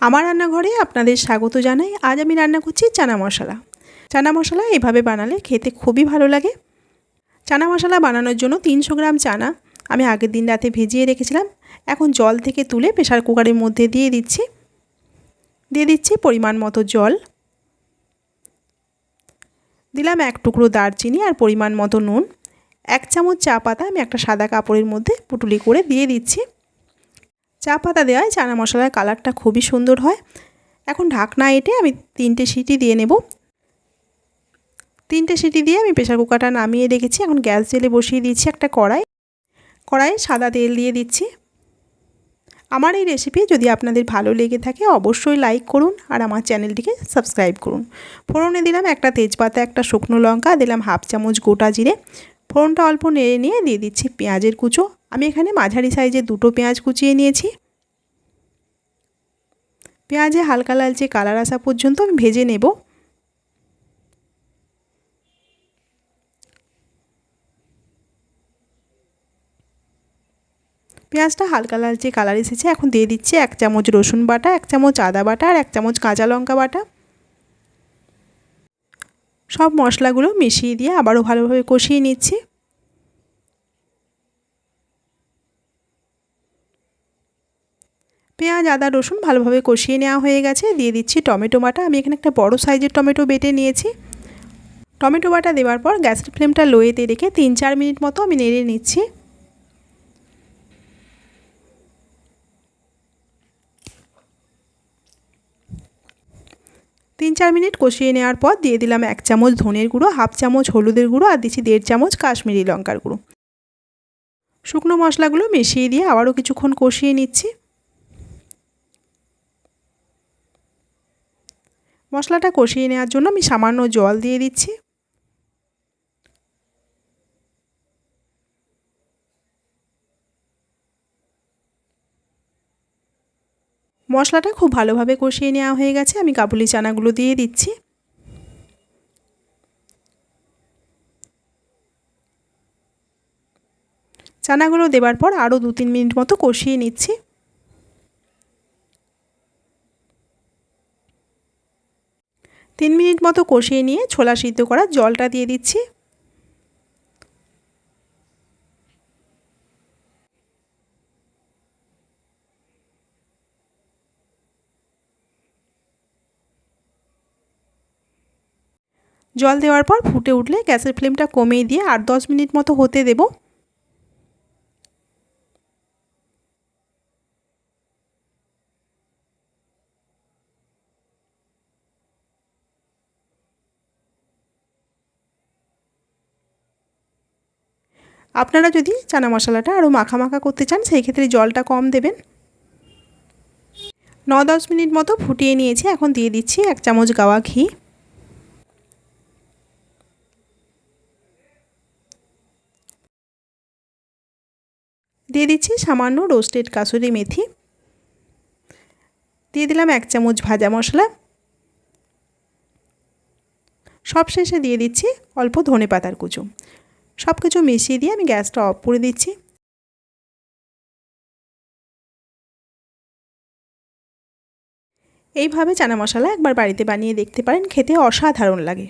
আমার রান্নাঘরে আপনাদের স্বাগত জানাই। আজ আমি রান্না করছি চানা মশলা। চানা মশলা এভাবে বানালে খেতে খুবই ভালো লাগে। চানা মশলা বানানোর জন্য তিনশো গ্রাম চানা আমি আগের দিন রাতে ভিজিয়ে রেখেছিলাম। এখন জল থেকে তুলে প্রেশার কুকারের মধ্যে দিয়ে দিচ্ছি। দিয়ে দিচ্ছি পরিমাণ মতো জল। দিলাম এক টুকরো দারচিনি আর পরিমাণ মতো নুন। এক চামচ চা পাতা আমি একটা সাদা কাপড়ের মধ্যে পুটুলি করে দিয়ে দিচ্ছি। চা পাতা দেওয়ায় চানা মশলার কালারটা খুবই সুন্দর হয়। এখন ঢাকনা এঁটে আমি তিনটে সিটি দিয়ে নেব। তিনটে সিটি দিয়ে আমি প্রেশার কুকারটা নামিয়ে রেখেছি। এখন গ্যাস জেলে বসিয়ে দিচ্ছি একটা কড়াই। কড়াইয়ে সাদা তেল দিয়ে দিচ্ছি। আমার এই রেসিপি যদি আপনাদের ভালো লেগে থাকে অবশ্যই লাইক করুন আর আমার চ্যানেলটিকে সাবস্ক্রাইব করুন। ফোড়নে দিলাম একটা তেজপাতা, একটা শুকনো লঙ্কা, দিলাম হাফ চামচ গোটা জিরে। ফোড়নটা অল্প নেড়ে নিয়ে দিয়ে দিচ্ছি পেঁয়াজের কুচো। আমি এখানে মাঝারি সাইজের দুটো পেঁয়াজ কুচিয়ে নিয়েছি। পেঁয়াজে হালকা লালচে কালার আসা পর্যন্ত আমি ভেজে নেব। পেঁয়াজটা হালকা লালচে কালার এসেছে, এখন দিয়ে দিচ্ছি এক চামচ রসুন বাটা, এক চামচ আদা বাটা আর এক চামচ কাঁচা লঙ্কা বাটা। সব মশলাগুলো মিশিয়ে দিয়ে আবারও ভালোভাবে কষিয়ে নিচ্ছি। পেঁয়াজ, আদা, রসুন ভালোভাবে কষিয়ে নেওয়া হয়ে গেছে। দিয়ে দিচ্ছি টমেটো বাটা। আমি এখানে একটা বড় সাইজের টমেটো বেটে নিয়েছি। টমেটো বাটা দেওয়ার পর গ্যাসের ফ্লেমটা লোয়েতে রেখে তিন চার মিনিট মতো আমি নেড়ে নিচ্ছি। তিন চার মিনিট কষিয়ে নেওয়ার পর দিয়ে দিলাম এক চামচ ধনের গুঁড়ো, হাফ চামচ হলুদের গুঁড়ো আর দিচ্ছি দেড় চামচ কাশ্মীরি লঙ্কার গুঁড়ো। শুকনো মশলাগুলো মিশিয়ে দিয়ে আবারও কিছুক্ষণ কষিয়ে নিচ্ছি। মশলাটা কষিয়ে নেওয়ার জন্য আমি সামান্য জল দিয়ে দিচ্ছি। মশলাটা খুব ভালোভাবে কষিয়ে নেওয়া হয়ে গেছে। আমি কাবুলি চানাগুলো দিয়ে দিচ্ছি। চানাগুলো দেবার পর আরও দু তিন মিনিট মতো কষিয়ে নিচ্ছি। তিন মিনিট মতো কষিয়ে নিয়ে ছোলা সিদ্ধ করা জলটা দিয়ে দিচ্ছি। জল দেওয়ার পর ফুটে উঠলে গ্যাসের ফ্লেমটা কমিয়ে দিয়ে আর দশ মিনিট মতো হতে দেব। আপনারা যদি চানা মশলাটা আরও মাখা মাখা করতে চান, সেই ক্ষেত্রে জলটা কম দেবেন। ন দশ মিনিট মতো ফুটিয়ে নিয়েছি। এখন দিয়ে দিচ্ছি এক চামচ গাওয়া ঘি। দিয়ে দিচ্ছি সামান্য রোস্টেড কাসুরি মেথি। দিয়ে দিলাম এক চামচ ভাজা মশলা। সব শেষে দিয়ে দিচ্ছি অল্প ধনে পাতার কুচো। সব কিছু মিশিয়ে দিয়ে আমি গ্যাসটা অফ করে দিচ্ছি। এইভাবে চানা মশলা একবার বাড়িতে বানিয়ে দেখতে পারেন, খেতে অসাধারণ লাগে।